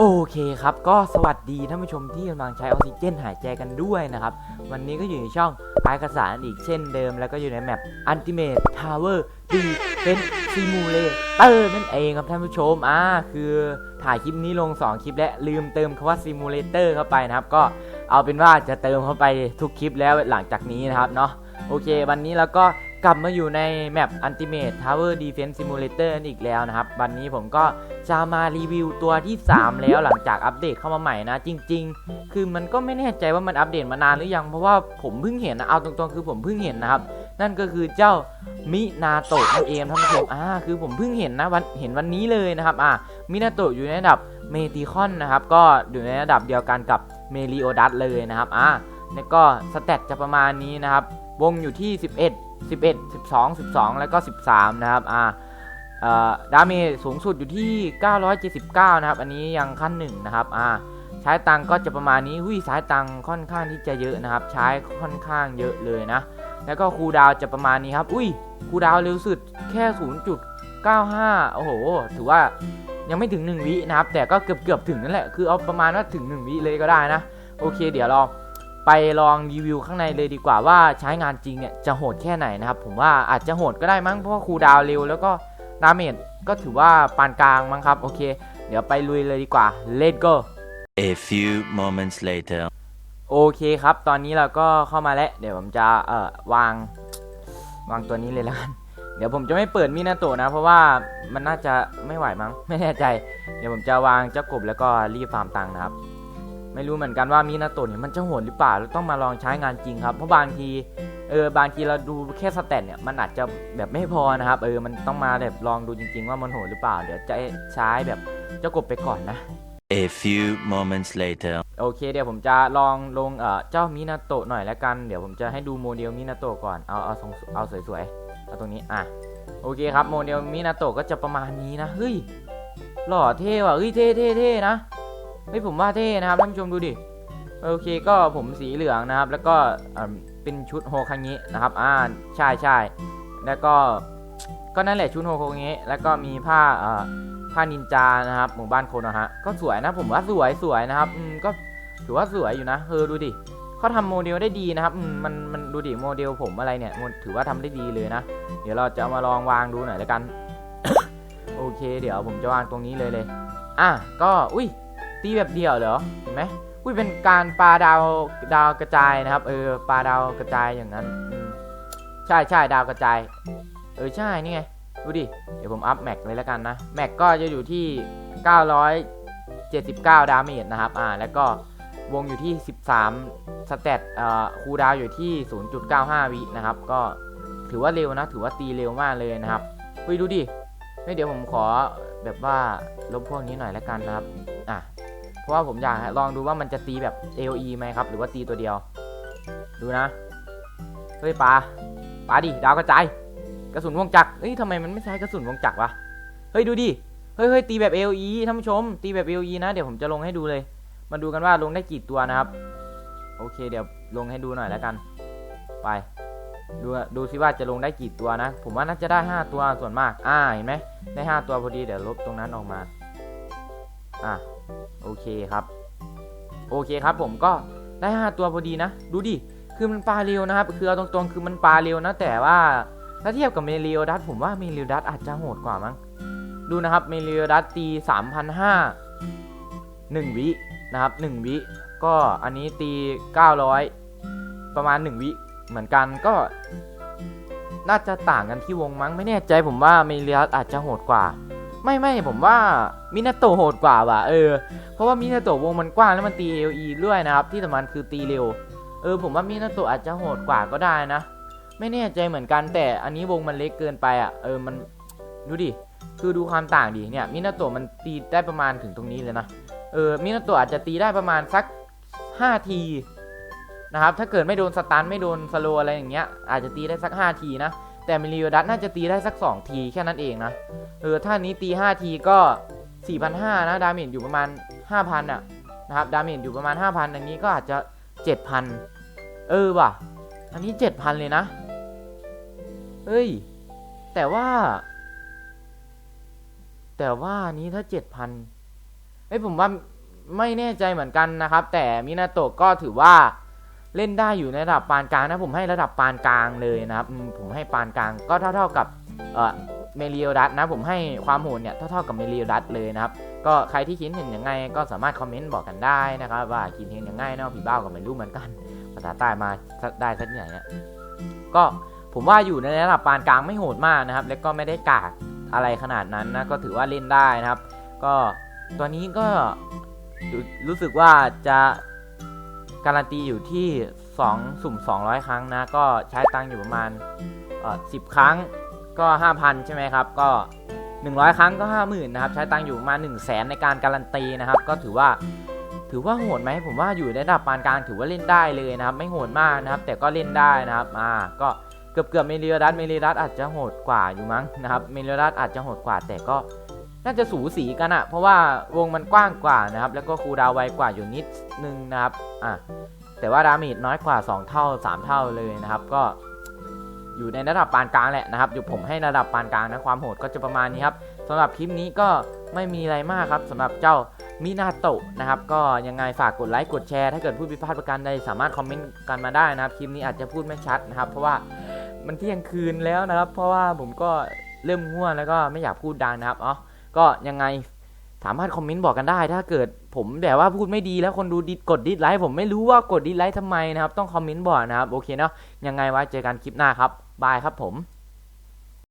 โอเคครับ ก็สวัสดีท่านผู้ชมที่กำลังใช้ออกซิเจนหายใจกันด้วยนะครับ วันนี้ก็อยู่ในช่องไอากระสารอีกเช่นเดิม แล้วก็อยู่ในแมป Ultimate Tower Defense Simulator นั่นเองครับท่านผู้ชมอ่าคือถ่ายคลิปนี้ลง 2 คลิปและลืมเติมคำว่า Simulator เข้าไปนะครับ ก็เอาเป็นว่าจะเติมเข้าไปทุกคลิปแล้วหลังจากนี้นะครับเนาะโอเค วันนี้แล้วก็ กลับมาอยู่ในแมป Ultimate Tower Defense Simulator อีกแล้วนะครับ วันนี้ผมก็จะมารีวิวตัวที่ 3 แล้วหลังจากอัปเดตเข้ามาใหม่นะ จริง ๆ คือมันก็ไม่แน่ใจว่ามันอัปเดตมานานหรือยัง เพราะว่าผมเพิ่งเห็นนะ เอาตรงๆ คือผมเพิ่งเห็นนะครับ นั่นก็คือเจ้ามินาโตะนั่นเองท่านผู้ชมอ่าคือผมเพิ่งเห็นนะวันเห็นวันนี้เลยนะครับอ่ามินาโตะอยู่ในระดับเมติคอนนะครับ ก็อยู่ในระดับเดียวกันกับเมลิโอดัสเลยนะครับอ่าแล้วก็สเตตจะประมาณนี้นะครับ วงอยู่ที่ 11 11 12 12 แล้วก็ 13 นะครับอ่าดาเมจสูงสุดอยู่ที่ 979 นะครับ อันนี้ยังขั้นหนึ่งนะครับอ่าใช้ตังก็จะประมาณนี้หุ้ยสายตังค่อนข้างที่จะเยอะนะครับ ใช้ค่อนข้างเยอะเลยนะ แล้วก็คูดาวจะประมาณนี้ครับ อุ้ยคูดาวเร็วสุดแค่ 0.95 โอ้โห ถือว่ายังไม่ถึง 1 วินะครับ แต่ก็เกือบเกือบถึงนั่นแหละ คือเอาประมาณว่าถึง 1 วิเลยก็ได้นะ โอเค เดี๋ยวเรา ไปลองรีวิวข้างในเลยดีกว่าว่าใช้งานจริงเนี่ยจะโหดแค่ไหนนะครับผมว่าอาจจะโหดก็ได้มั้งเพราะว่าคูลดาวน์เร็วแล้วก็ดาเมจก็ถือว่าปานกลางมั้งครับโอเค เดี๋ยวไปลุยเลยดีกว่า let's go A few moments later. โอเคครับ ตอนนี้เราก็เข้ามาแล้ว เดี๋ยวผมจะเอ่อวางวางตัวนี้เลยแล้วกัน เดี๋ยวผมจะไม่เปิดมินาโตะนะ เพราะว่ามันน่าจะไม่ไหวมั้งไม่แน่ใจ เดี๋ยวผมจะวางเจ้ากบแล้วก็รีบฟาร์มตังค์นะครับ ไม่รู้เหมือนกันว่ามินาโตะเนี่ยมันจะโหดหรือเปล่าเราต้องมาลองใช้งานจริงครับ เพราะบางทีเออบางทีเราดูแค่สแตทเนี่ยมันอาจจะแบบไม่พอนะครับเออมันต้องมาแบบลองดูจริง ๆ ว่ามันโหดหรือเปล่า เดี๋ยวจะใช้แบบเจ้ากบไปก่อนนะ A few moments later. โอเคเดี๋ยวผมจะลองลงเอ่อเจ้ามินาโตะหน่อยแล้วกันเดี๋ยวผมจะให้ดูโมเดลมินาโตะก่อนเอาเอาทรงเอาสวยๆเอาตรงนี้อะโอเคครับโมเดลมินาโตะก็จะประมาณนี้นะเฮ้ยหล่อเท่ว่ะเฮ้ยเท่เท่เท่นะ เฮ้ยผมว่าเท่นะครับท่านผู้ชมดูดิโอเคก็ผมสีเหลืองนะครับ แล้วก็เป็นชุดโฮคังงินะครับอ่าใช่ใช่แล้วก็ก็นั่นแหละชุดโฮคังงิแล้วก็มีผ้าเอ่อผ้านินจานะครับหมู่บ้านโคนนะฮะก็สวยนะผมว่าสวยสวยนะครับอืมก็ถือว่าสวยอยู่นะเออดูดิเขาทำโมเดลได้ดีนะครับมันมันดูดิโมเดลผมอะไรเนี่ยถือว่าทำได้ดีเลยนะ เดี๋ยวเราจะามาลองวางดูหน่อยแล้วกัน โอเค เดี๋ยวผมจะวางตรงนี้เลยเลย อะก็อุ้ย ตีแบบเดียวเหรอเห็นไหมอุ้ยเป็นการปลาดาวดาวกระจายนะครับ เออปลาดาวกระจายอย่างนั้นใช่ใช่ดาวกระจาย เออใช่นี่ไงดูดิเดี๋ยวผมอัพแม็กเลยแล้วกันนะแม็กก็จะอยู่ที่ 979 ดาเมจนะครับอ่าแล้วก็วงอยู่ที่ 13 สเตตเอ่อคูดาวอยู่ที่ 0.95 วินะครับ ก็ถือว่าเร็วนะ ถือว่าตีเร็วมากเลยนะครับเฮ้ยดูดิเฮ้ยเดี๋ยวผมขอแบบว่าลบพวกนี้หน่อยแล้วกันนะครับ อะ ราะว่าผมอยากลองดูว่ามันจะตีแบบ AOE ไหมครับ หรือว่าตีตัวเดียว ดูนะ เฮ้ยปลาปลาดิ ดาวกระจาย กระสุนวงจักรเฮ้ยทำไมมันไม่ใช้กระสุนวงจักรวะ เฮ้ยดูดิ เฮ้ยเฮ้ยตีแบบ AOE ท่านผู้ชม ตีแบบ AOE นะ เดี๋ยวผมจะลงให้ดูเลย มาดูกันว่าลงได้กี่ตัวนะครับ โอเค เดี๋ยวลงให้ดูหน่อยแล้วกัน ไปดูดูซิว่าจะลงได้กี่ตัวนะ ผมว่าน่าจะได้ 5 ตัวส่วนมาก อ่า เห็นไหมได้ 5 ตัวพอดี เดี๋ยวลบตรงนั้นออกมา อะ โอเคครับ โอเคครับผมก็ได้5ตัวพอดีนะ ดูดิ คือมันปลาเร็วนะครับ คือเอาตรงๆ คือมันปลาเร็วนะ แต่ว่าถ้าเทียบกับเมลิโอดัสผมว่าเมลิโอดัสอาจจะโหดกว่ามั้ง ดูนะครับ เมลิโอดัสตี3,500 1วินะครับ 1 วิ ก็อันนี้ตี 900 ประมาณ 1 วิ เหมือนกันก็ น่าจะต่างกันที่วงมั้ง ไม่แน่ใจผมว่าเมลิโอดัสอาจจะโหดกว่า ไม่ไม่ผมว่ามินาโตโหดกว่าว่ะเออเพราะว่ามินาโตวงมันกว้างแล้วมันตี AOE ด้วยนะครับ ที่สำคัญคือตีเร็ว เออ ผมว่ามินาโตอาจจะโหดกว่าก็ได้นะ ไม่แน่ใจเหมือนกันแต่อันนี้วงมันเล็กเกินไปอะเออมันดูดิคือดูความต่างดิเนี่ยมินาโตมันตีได้ประมาณถึงตรงนี้เลยนะเออมินาโตอาจจะตีได้ประมาณสัก 5 ทีนะครับถ้าเกิดไม่โดนสตันไม่โดนสโลอะไรอย่างเงี้ยอาจจะตีได้สัก 5 ทีนะ แต่มิลิโอดัสน่าจะตีได้สัก 2 ทีแค่นั้นเองนะ เออถ้านี้ตี 5 ทีก็ 4,500 นะ ดาเมจอยู่ประมาณ 5,000อะนะครับ ดาเมจอยู่ประมาณ 5,000 อันนี้ก็อาจจะ 7,000 เออว่ะ อันนี้ 7,000 เลยนะ เฮ้ย แต่ว่า แต่ว่านนี้ถ้า 7,000เอ้ยผมว่าไม่แน่ใจเหมือนกันนะครับ แต่มินาโตะก็ถือว่า เล่นได้อยู่ในระดับปานกลางนะผมให้ระดับปานกลางเลยนะครับผมให้ปานกลางก็เท่า ๆกับเอ่อเมเรียดัสนะผมให้ความโหดเนี่ยเท่าๆกับเมเรียดัสเลยนะครับก็ใครที่คิดเห็นยังไงก็สามารถคอมเมนต์บอกกันได้นะครับว่าคิดเห็นยังไงเนาะพี่บ้าก็ไม่รู้เหมือนกันภาษาใต้มาได้สักอย่างเนี่ยก็ผมว่าอยู่ในระดับปานกลางไม่โหดมากนะครับ แล้วก็ไม่ได้กากอะไรขนาดนั้นนะก็ถือว่าเล่นได้นะครับ ก็ตัวนี้ก็รู้สึกว่าจะ การันตีอยู่ที่ 2 สุ่ม 200 ครั้งนะ ก็ใช้ตังค์อยู่ประมาณเอ่อ10ครั้งก็ 5,000 ใช่ไหมครับ ก็ 100 ครั้งก็ 50,000 นะครับ ใช้ตังค์อยู่ประมาณ 1 0 0 0 0แสนในการการันตีนะครับ ก็ถือว่าถือว่าโหดไหมผมว่าอยู่ในระดับปานกลางถือว่าเล่นได้เลยนะครับ ไม่โหดมากนะครับ แต่ก็เล่นได้นะครับอ่าก็เกือบเกือบเมเรียดัสเมเรียดัสอาจจะโหดกว่าอยู่มั้งนะครับเมเรียดัสอาจจะโหดกว่าแต่ก็ น่าจะสูสีกันอะเพราะว่าวงมันกว้างกว่านะครับ แล้วก็คูดาวไวกว่าอยู่นิดนึงนะครับอะแต่ว่าดาเมจน้อยกว่า 2 เท่า 3 เท่าเลยนะครับ ก็อยู่ในระดับปานกลางแหละนะครับอยู่ผมให้ระดับปานกลางนะความโหดก็จะประมาณนี้ครับสำหรับคลิปนี้ก็ไม่มีอะไรมากครับสำหรับเจ้ามินาโตะนะครับก็ยังไงฝากกดไลค์กดแชร์ ถ้าเกิดพูดผิดพลาดประการใดสามารถคอมเมนต์กันมาได้นะครับคลิปนี้อาจจะพูดไม่ชัดนะครับ เพราะว่ามันเที่ยงคืนแล้วนะครับ เพราะว่าผมก็เริ่มง่วงแล้วก็ไม่อยากพูดดังนะครับอ๋อ ก็ยังไงสามารถคอมเมนต์บอกกันได้ ถ้าเกิดผมแบบว่าพูดไม่ดีแล้วคนดูดิกดดิสไลค์ผมไม่รู้ว่ากดดิสไลค์ทำไมนะครับ ต้องคอมเมนต์บอกนะครับ โอเคเนาะยังไงไว้เจอกันคลิปหน้าครับบายครับผม